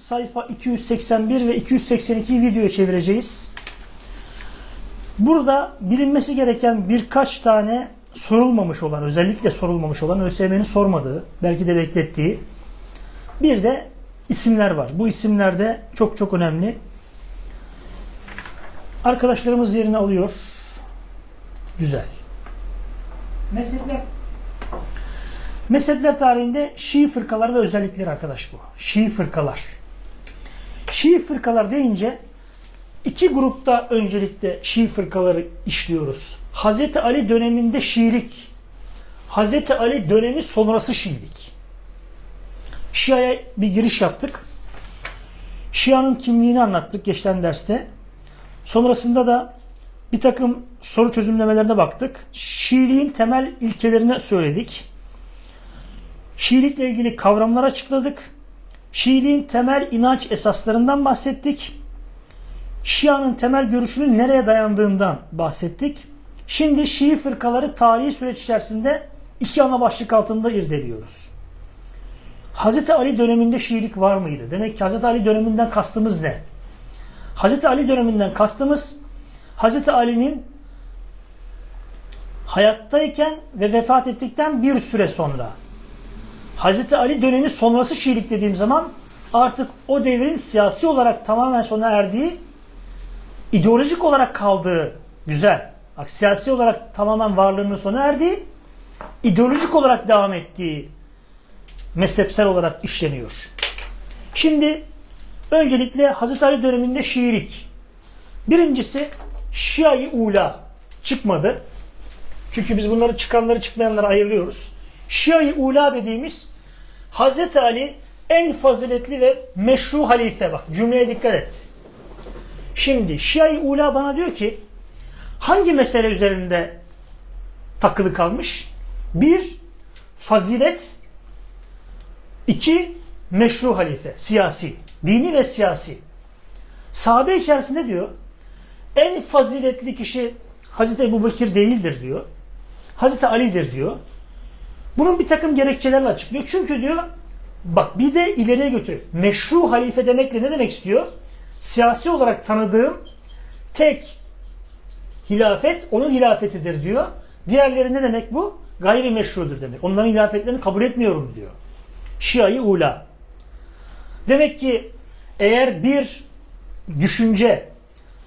sayfa 281 ve 282 videoya çevireceğiz. Burada bilinmesi gereken birkaç tane sorulmamış olan, özellikle sorulmamış olan ÖSYM'nin sormadığı, belki de beklettiği bir de isimler var. Bu isimler de çok çok önemli. Arkadaşlarımız yerini alıyor. Güzel. Mezhepler Mezhepler tarihinde Şii fırkalar ve özellikleri arkadaş bu. Şii fırkalar. Şii fırkalar deyince iki grupta öncelikle Şii fırkaları işliyoruz. Hazreti Ali döneminde Şiilik, Hazreti Ali dönemi sonrası Şiilik. Şia'ya bir giriş yaptık. Şia'nın kimliğini anlattık geçen derste. Sonrasında da bir takım soru çözümlemelerine baktık. Şiiliğin temel ilkelerini söyledik. Şiilikle ilgili kavramlar açıkladık. Şiiliğin temel inanç esaslarından bahsettik. Şia'nın temel görüşünün nereye dayandığından bahsettik. Şimdi Şii fırkaları tarihi süreç içerisinde iki ana başlık altında irdeliyoruz. Hz. Ali döneminde Şiilik var mıydı? Demek ki Hz. Ali döneminden kastımız ne? Hz. Ali döneminden kastımız Hz. Ali'nin hayattayken ve vefat ettikten bir süre sonra Hz. Ali dönemi sonrası Şiilik dediğim zaman artık o devrin siyasi olarak tamamen sona erdiği, ideolojik olarak kaldığı güzel. Bak, siyasi olarak tamamen varlığının sona erdiği, ideolojik olarak devam ettiği mezhepsel olarak işleniyor. Şimdi öncelikle Hz. Ali döneminde Şiilik. Birincisi Şia-i Ula çıkmadı. Çünkü biz bunları çıkanları çıkmayanları ayırıyoruz. Şia-i Ula dediğimiz Hz. Ali en faziletli ve meşru halife bak cümleye dikkat et. Şimdi Şia-i Ula bana diyor ki hangi mesele üzerinde takılı kalmış? Bir, fazilet. iki meşru halife, siyasi. Dini ve siyasi. Sahabe içerisinde diyor en faziletli kişi Hazreti Ebu Bekir değildir diyor. Hazreti Ali'dir diyor. Bunun bir takım gerekçelerle açıklıyor. Çünkü diyor bak bir de ileriye götür. Meşru halife demekle ne demek istiyor? Siyasi olarak tanıdığım tek hilafet onun hilafetidir diyor. Diğerleri ne demek bu? Gayri meşrudur demek. Onların hilafetlerini kabul etmiyorum diyor. Şia-i Ula. Demek ki eğer bir düşünce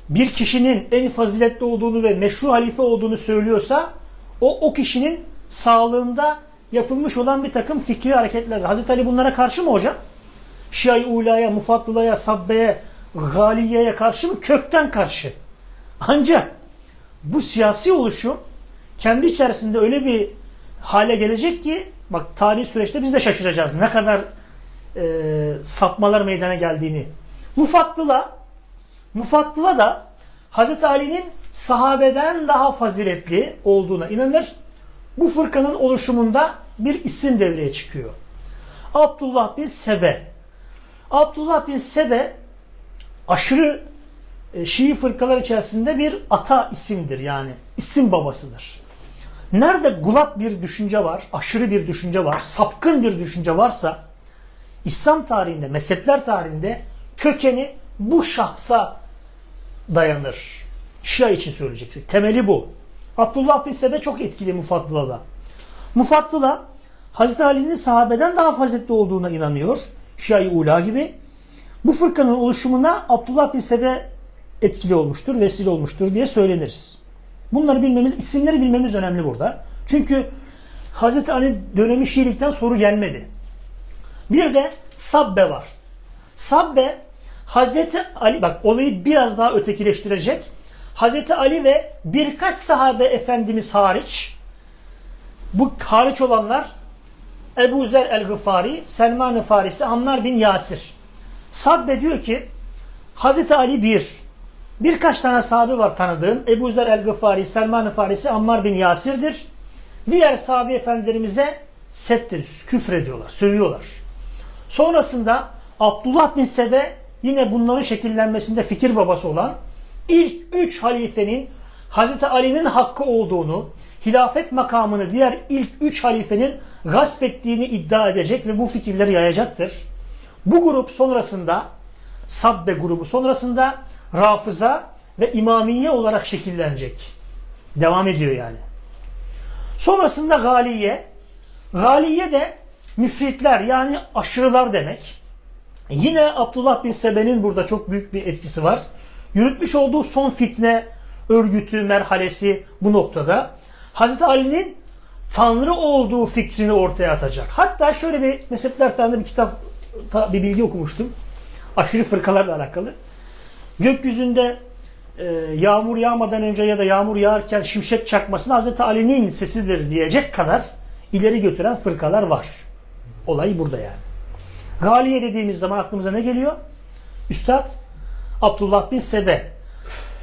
bir kişinin en faziletli olduğunu ve meşru halife olduğunu söylüyorsa o o kişinin sağlığında yapılmış olan bir takım fikri hareketler. Hazreti Ali bunlara karşı mı hocam? Şia-i Ula'ya, Mufaddıla'ya, Sabbe'ye, Galiye'ye karşı mı? Kökten karşı. Ancak bu siyasi oluşum kendi içerisinde öyle bir hale gelecek ki bak tarihi süreçte biz de şaşıracağız. Ne kadar e, sapmalar meydana geldiğini. Mufattıla Mufattıla da Hz. Ali'nin sahabeden daha faziletli olduğuna inanır. Bu fırkanın oluşumunda bir isim devreye çıkıyor. Abdullah bin Sebe. Abdullah bin Sebe aşırı e, Şii fırkalar içerisinde bir ata isimdir yani. isim babasıdır. Nerede gulat bir düşünce var, aşırı bir düşünce var, sapkın bir düşünce varsa İslam tarihinde, mezhepler tarihinde kökeni bu şahsa dayanır. Şia için söyleyeceksin. Temeli bu. Abdullah bin Sebe çok etkili Mufaddıla'da. Mufaddıla Hazreti Ali'nin sahabeden daha faziletli olduğuna inanıyor. Şia-i Ula gibi. Bu fırkanın oluşumuna Abdullah bin Sebe etkili olmuştur, vesile olmuştur diye söyleniriz. Bunları bilmemiz, isimleri bilmemiz önemli burada. Çünkü Hazreti Ali dönemi Şiilikten soru gelmedi. Bir de Sabbe var. Sabbe Hazreti Ali bak olayı biraz daha ötekileştirecek. Hazreti Ali ve birkaç sahabe efendimiz hariç bu hariç olanlar Ebu Zer el-Gıfari, Selman-ı Farisi, Ammar bin Yasir. Sabbe diyor ki Hazreti Ali bir, birkaç tane sahabe var tanıdığım. Ebu Zer el-Gıfari, Selman-ı Farisi, Ammar bin Yasir'dir. Diğer sahabe efendilerimize septir, küfür ediyorlar, sövüyorlar. Sonrasında Abdullah bin Sebe yine bunların şekillenmesinde fikir babası olan ilk üç halifenin Hazreti Ali'nin hakkı olduğunu, hilafet makamını diğer ilk üç halifenin gasp ettiğini iddia edecek ve bu fikirleri yayacaktır. Bu grup sonrasında Sabbe grubu sonrasında Rafıza ve İmamiye olarak şekillenecek. Devam ediyor yani. Sonrasında Galiye. Galiye de müfritler yani aşırılar demek. Yine Abdullah bin Sebe'nin burada çok büyük bir etkisi var. Yürütmüş olduğu son fitne örgütü, merhalesi bu noktada. Hazreti Ali'nin Tanrı olduğu fikrini ortaya atacak. Hatta şöyle bir mezhepler tarihinde bir kitap, bir bilgi okumuştum. Aşırı fırkalarla alakalı. Gökyüzünde e, yağmur yağmadan önce ya da yağmur yağarken şimşek çakmasını Hazreti Ali'nin sesidir diyecek kadar ileri götüren fırkalar var. Olay burada yani. Galiye dediğimiz zaman aklımıza ne geliyor? Üstad Abdullah bin Sebe.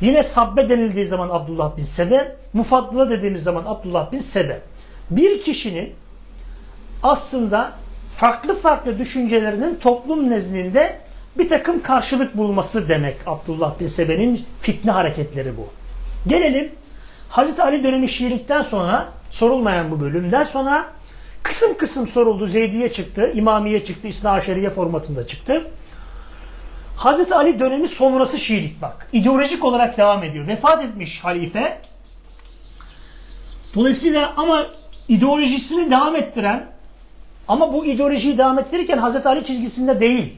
Yine Sabbe denildiği zaman Abdullah bin Sebe. Mufaddıla dediğimiz zaman Abdullah bin Sebe. Bir kişinin aslında farklı farklı düşüncelerinin toplum nezdinde bir takım karşılık bulması demek Abdullah bin Sebe'nin fitne hareketleri bu. Gelelim Hazreti Ali dönemi Şiilikten sonra sorulmayan bu bölümden sonra kısım kısım soruldu. Zeydiye çıktı, İmamiye çıktı, İsna Aşeriye formatında çıktı. Hazreti Ali dönemi sonrası Şiilik bak. İdeolojik olarak devam ediyor. Vefat etmiş halife. Dolayısıyla ama ideolojisini devam ettiren ama bu ideolojiyi devam ettirirken Hazreti Ali çizgisinde değil.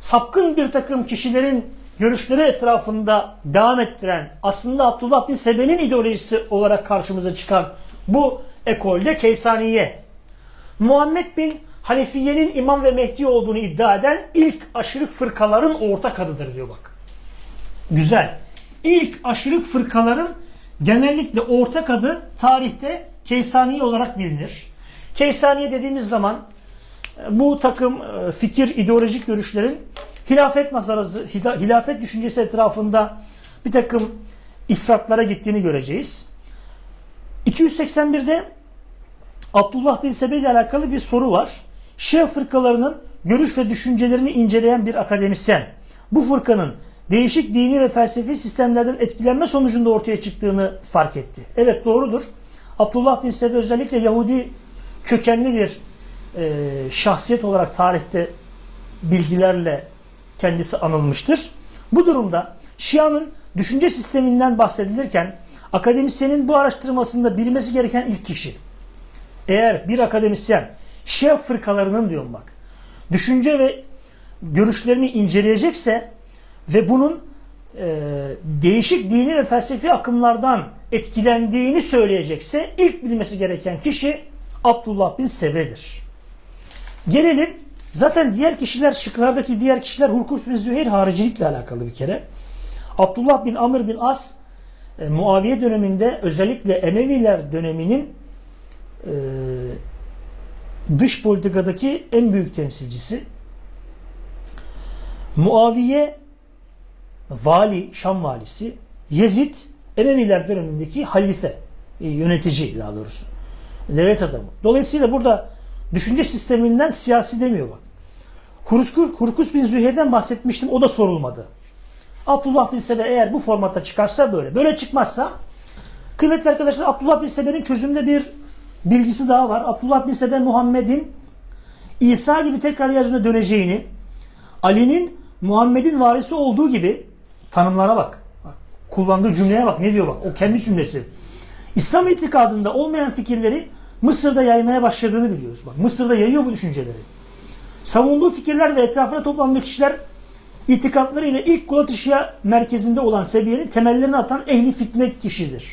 Sapkın bir takım kişilerin görüşleri etrafında devam ettiren aslında Abdullah bin Sebe'nin ideolojisi olarak karşımıza çıkan bu ekolde Keysaniye. Muhammed bin Hanefiye'nin imam ve Mehdi olduğunu iddia eden ilk aşırı fırkaların ortak adıdır diyor bak. Güzel. İlk aşırı fırkaların genellikle ortak adı tarihte Keysaniye olarak bilinir. Keysaniye dediğimiz zaman e, bu takım e, fikir, ideolojik görüşlerin hilafet nazarı, hilafet düşüncesi etrafında bir takım ifratlara gittiğini göreceğiz. 281'de Abdullah bin Sebe ile alakalı bir soru var. Şia fırkalarının görüş ve düşüncelerini inceleyen bir akademisyen bu fırkanın değişik dini ve felsefi sistemlerden etkilenme sonucunda ortaya çıktığını fark etti. Evet doğrudur. Abdullah bin Sebe özellikle Yahudi kökenli bir e, şahsiyet olarak tarihte bilgilerle kendisi anılmıştır. Bu durumda Şia'nın düşünce sisteminden bahsedilirken akademisyenin bu araştırmasında bilmesi gereken ilk kişi. Eğer bir akademisyen Şia fırkalarının diyorum bak düşünce ve görüşlerini inceleyecekse ve bunun e, değişik dini ve felsefi akımlardan etkilendiğini söyleyecekse ilk bilmesi gereken kişi Abdullah bin Sebe'dir. Gelelim zaten diğer kişiler şıklardaki diğer kişiler Hurkus bin Züheyr haricilikle alakalı bir kere. Abdullah bin Amr bin As e, Muaviye döneminde özellikle Emeviler döneminin e, dış politikadaki en büyük temsilcisi. Muaviye vali, Şam valisi, Yezid Emeviler dönemindeki halife, e, yönetici daha doğrusu. Devlet adamı. Dolayısıyla burada düşünce sisteminden siyasi demiyor bak. Hurkus, Hurkus bin Züheyr'den bahsetmiştim. O da sorulmadı. Abdullah bin Sebe eğer bu formatta çıkarsa böyle. Böyle çıkmazsa kıymetli arkadaşlar Abdullah bin Sebe'nin çözümde bir bilgisi daha var. Abdullah bin Sebe Muhammed'in İsa gibi tekrar yeryüzüne döneceğini, Ali'nin Muhammed'in varisi olduğu gibi tanımlara bak. bak. Kullandığı cümleye bak. Ne diyor bak. O kendi cümlesi. İslam itikadında olmayan fikirleri Mısır'da yaymaya başladığını biliyoruz. Bak Mısır'da yayıyor bu düşünceleri. Savunduğu fikirler ve etrafına toplandığı kişiler itikatları ile ilk Kulatışya merkezinde olan seviyenin temellerini atan ehli fitne kişidir.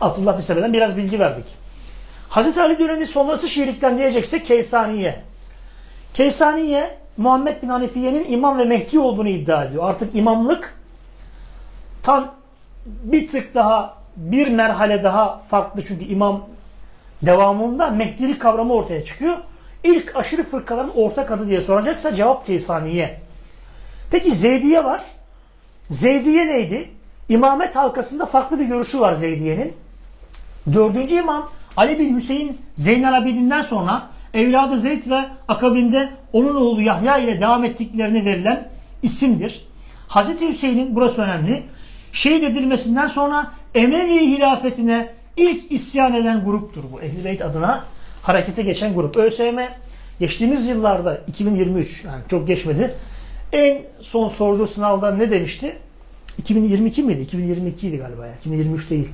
Abdullah bin Sebe'den biraz bilgi verdik. Hazreti Ali dönemi sonrası Şiilikten diyecekse Keysaniye. Keysaniye Muhammed bin Hanefiye'nin imam ve Mehdi olduğunu iddia ediyor. Artık imamlık tam bir tık daha bir merhale daha farklı çünkü imam devamında Mehdilik kavramı ortaya çıkıyor. İlk aşırı fırkaların ortak adı diye soracaksa cevap Keysaniye. Peki Zeydiye var. Zeydiye neydi? İmamet halkasında farklı bir görüşü var Zeydiye'nin. Dördüncü imam Ali bin Hüseyin Zeynel Abidin'den sonra evladı Zeyd ve akabinde onun oğlu Yahya ile devam ettiklerine verilen isimdir. Hazreti Hüseyin'in burası önemli. Şehit edilmesinden sonra Emevi hilafetine ilk isyan eden gruptur bu. Ehl-i Beyt adına harekete geçen grup. ÖSYM geçtiğimiz yıllarda 2023 yani çok geçmedi. En son sorduğu sınavda ne demişti? 2022 miydi? 2022 idi galiba ya. 2023 değil.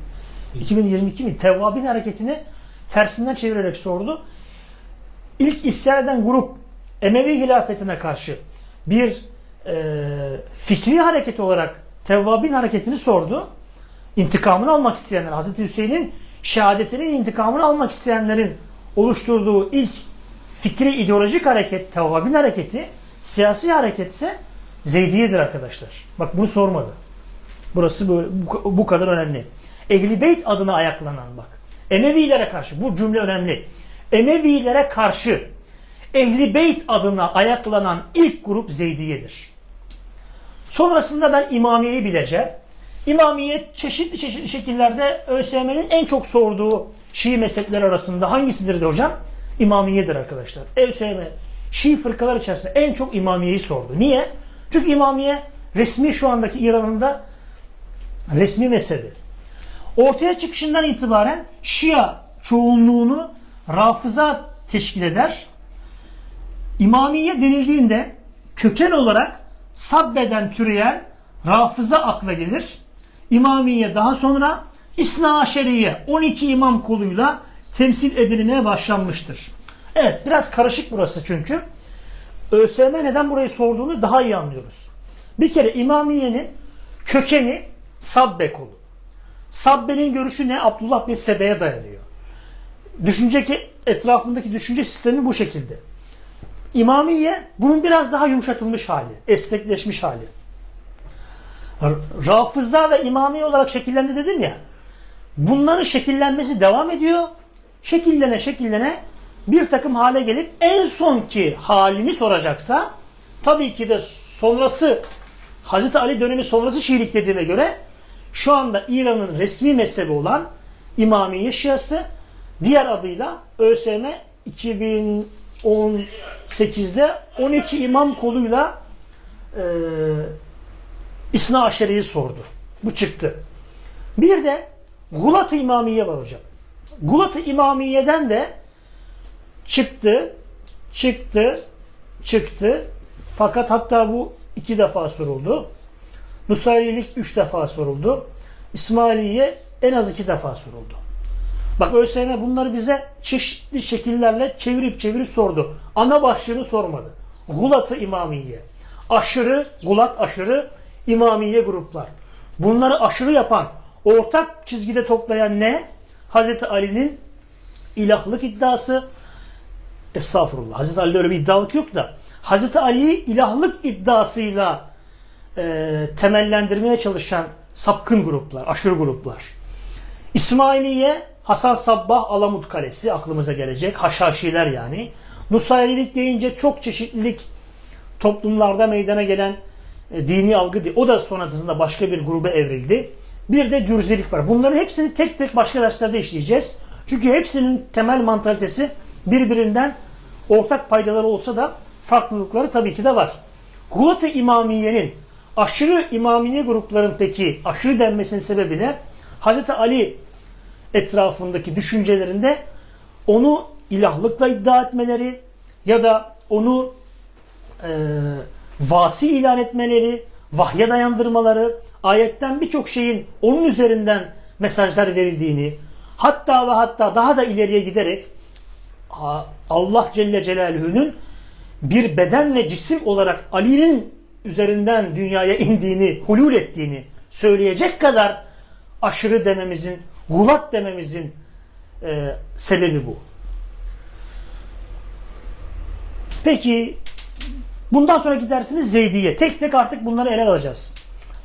2022 mi? Tevvabin hareketini tersinden çevirerek sordu. İlk isyan grup Emevi hilafetine karşı bir e, fikri hareket olarak Tevvabin hareketini sordu. İntikamını almak isteyenler, Hazreti Hüseyin'in şehadetinin intikamını almak isteyenlerin oluşturduğu ilk fikri ideolojik hareket, Tevvabin hareketi, siyasi hareket ise Zeydiye'dir arkadaşlar. Bak bunu sormadı. Burası böyle, bu, bu kadar önemli. Ehli Beyt adına ayaklanan bak. Emevilere karşı bu cümle önemli. Emevilere karşı Ehli Beyt adına ayaklanan ilk grup Zeydiye'dir. Sonrasında ben İmamiye'yi bileceğim. İmamiye çeşitli çeşitli şekillerde ÖSYM'nin en çok sorduğu Şii mezhepleri arasında hangisidir de hocam? İmamiye'dir arkadaşlar. ÖSYM Şii fırkalar içerisinde en çok İmamiye'yi sordu. Niye? Çünkü İmamiye resmi şu andaki İran'ın da resmi mezhebi. Ortaya çıkışından itibaren Şia çoğunluğunu rafıza teşkil eder. İmamiye denildiğinde köken olarak sabbeden türeyen rafıza akla gelir. İmamiye daha sonra İsna Aşeriye 12 imam koluyla temsil edilmeye başlanmıştır. Evet biraz karışık burası çünkü. ÖSYM neden burayı sorduğunu daha iyi anlıyoruz. Bir kere İmamiye'nin kökeni Sabbe kolu. Sabbe'nin görüşü ne? Abdullah bin Sebe'ye dayanıyor. Düşünce ki etrafındaki düşünce sistemi bu şekilde. İmamiye bunun biraz daha yumuşatılmış hali, esnekleşmiş hali. Rafızda ve imami olarak şekillendi dedim ya. Bunların şekillenmesi devam ediyor. Şekillene şekillene bir takım hale gelip en sonki halini soracaksa tabii ki de sonrası Hazreti Ali dönemi sonrası Şiilik dediğime göre şu anda İran'ın resmi mezhebi olan İmamiye Şiası diğer adıyla ÖSYM 2018'de 12 imam koluyla e, İsna Aşeri'yi sordu. Bu çıktı. Bir de Gulat-ı İmamiye var hocam. Gulat-ı İmamiye'den de çıktı, çıktı, çıktı. Fakat hatta bu iki defa soruldu. Nusayrilik üç defa soruldu. İsmailiye en az iki defa soruldu. Bak ÖSYM bunları bize çeşitli şekillerle çevirip çevirip sordu. Ana başlığını sormadı. Gulat-ı İmamiye. Aşırı, gulat aşırı, İmamiye gruplar. Bunları aşırı yapan, ortak çizgide toplayan ne? Hazreti Ali'nin ilahlık iddiası. Estağfurullah. Hazreti Ali'de öyle bir iddialık yok da. Hazreti Ali'yi ilahlık iddiasıyla e, temellendirmeye çalışan sapkın gruplar, aşırı gruplar. İsmailiye, Hasan Sabbah, Alamut Kalesi aklımıza gelecek. Haşhaşiler yani. Nusayrilik deyince çok çeşitlilik toplumlarda meydana gelen e, dini algı. O da sonrasında başka bir gruba evrildi. Bir de dürzelik var. Bunların hepsini tek tek başka derslerde işleyeceğiz. Çünkü hepsinin temel mantalitesi birbirinden ortak paydaları olsa da farklılıkları tabii ki de var. Gulat-ı İmamiye'nin aşırı imamiye grupların peki aşırı denmesinin sebebi ne? Hz. Ali etrafındaki düşüncelerinde onu ilahlıkla iddia etmeleri ya da onu e, vasi ilan etmeleri, vahye dayandırmaları, ayetten birçok şeyin onun üzerinden mesajlar verildiğini, hatta ve hatta daha da ileriye giderek Allah Celle Celaluhu'nun bir beden ve cisim olarak Ali'nin üzerinden dünyaya indiğini, hulul ettiğini söyleyecek kadar aşırı dememizin, gulat dememizin e, sebebi bu. Peki bundan sonra gidersiniz Zeydiye. Tek tek artık bunları ele alacağız.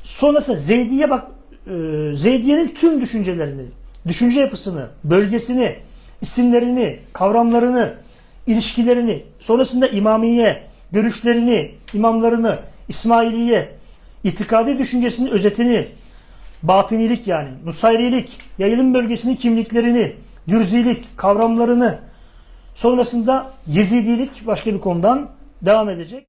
Sonrasında Zeydiye bak e, Zeydiye'nin tüm düşüncelerini, düşünce yapısını, bölgesini, isimlerini, kavramlarını, ilişkilerini, sonrasında İmamiye, görüşlerini, imamlarını, İsmailiye, itikadi düşüncesinin özetini, batinilik yani, Nusayrilik, yayılım bölgesinin kimliklerini, Dürzilik, kavramlarını, sonrasında Yezidilik başka bir konudan devam edecek.